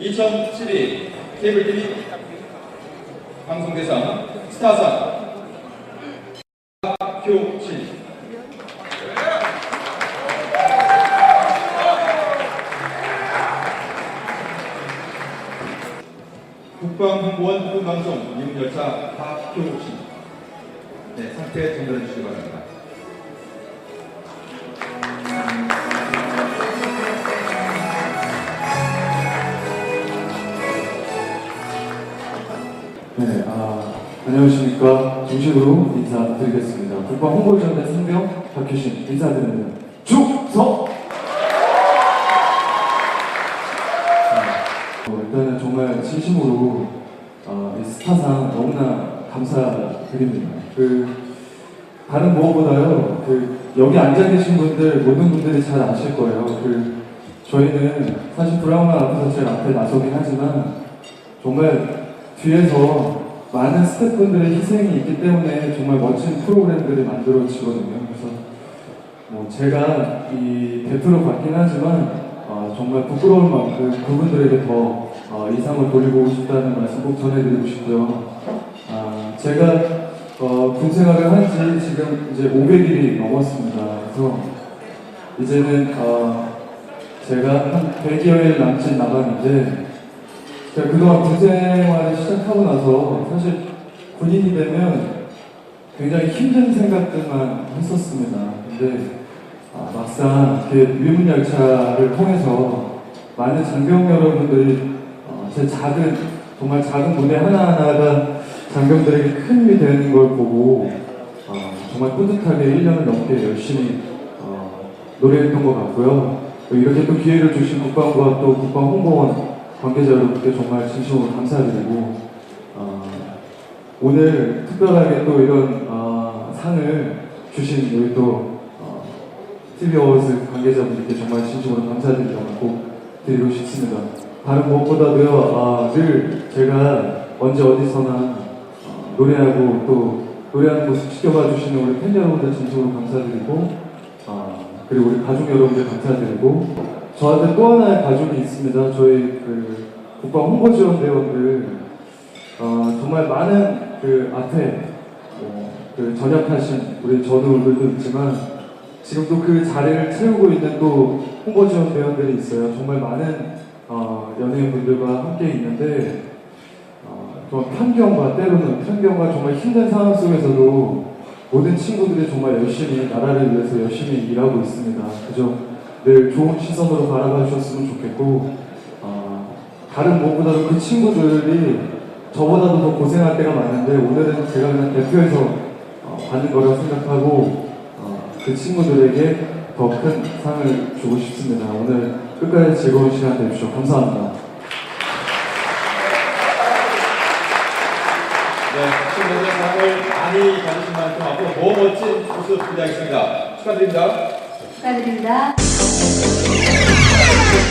2012 케이블 TV 방송 대상 스타상 박효신 국방홍보원 홍보방송 미문열차 박효신 네, 상태 전달해 주시기 바랍니다. 안녕하십니까. 정식으로 인사드리겠습니다. 국방 홍보위원회 상병 박효신 인사드립니다. 죽서! 어, 일단은 정말 진심으로 어, 이 스타상 너무나 감사드립니다. 그 다른 무엇보다요. 그 여기 앉아 계신 분들 모든 분들이 잘 아실 거예요. 그 저희는 사실 브라운관 앞에서 제일 앞에 나서긴 하지만 정말 뒤에서 많은 스태프분들의 희생이 있기 때문에 정말 멋진 프로그램들이 만들어지거든요. 그래서 뭐 제가 이 대표로 받긴 하지만 어, 정말 부끄러운 만큼 그분들에게 더 어, 이상을 돌리고 싶다는 말씀 꼭 전해드리고 싶고요. 아, 제가 어, 군 생활을 한 지 지금 이제 500일이 넘었습니다. 그래서 이제는 어, 제가 한 100여일 남짓 남았는데 제가 그동안 군 생활을 시작하고 나서 사실 군인이 되면 굉장히 힘든 생각들만 했었습니다. 근데 아, 막상 이렇게 위문열차를 통해서 많은 장병 여러분들이 어, 제 작은 정말 작은 무대 하나하나가 장병들에게 큰 힘이 되는 걸 보고 어, 정말 뿌듯하게 1년을 넘게 열심히 어, 노래했던 것 같고요. 또 이렇게 또 기회를 주신 국방부와 또 국방홍보원 관계자 여러분께 정말 진심으로 감사드리고 어, 오늘 특별하게 또 이런 어, 상을 주신 우리 또 어, TV 어워즈 관계자분들께 정말 진심으로 감사드리다고 꼭 드리고 싶습니다. 다른 무엇보다도요, 아, 늘 제가 언제 어디서나 어, 노래하고 또 노래하는 모습 지켜봐 주시는 우리 팬 여러분들 진심으로 감사드리고 아, 그리고 우리 가족 여러분들 감사드리고 저한테 또 하나의 가족이 있습니다. 저희 그 국방 홍보 지원 대원들 어, 정말 많은 그 앞에 어, 그 전역하신 우리 전우들도 있지만 지금도 그 자리를 채우고 있는 또 홍보 지원 대원들이 있어요. 정말 많은 어, 연예인분들과 함께 있는데 어, 편견과 때로는 편견과 정말 힘든 상황 속에서도 모든 친구들이 정말 열심히 나라를 위해서 열심히 일하고 있습니다. 그저 늘 좋은 시선으로 바라봐 주셨으면 좋겠고 어, 다른 무엇보다도 그 친구들이 저보다도 더 고생할 때가 많은데 오늘은 제가 그냥 대표해서 어, 받는 거라고 생각하고 어, 그 친구들에게 더 큰 상을 주고 싶습니다. 오늘 끝까지 즐거운 시간 되십시오. 감사합니다. 네, 친구들 상을 많이 받으신 만큼 앞으로 더 멋진 모습 기대하겠습니다. 축하드립니다. 축하드립니다. Yeah!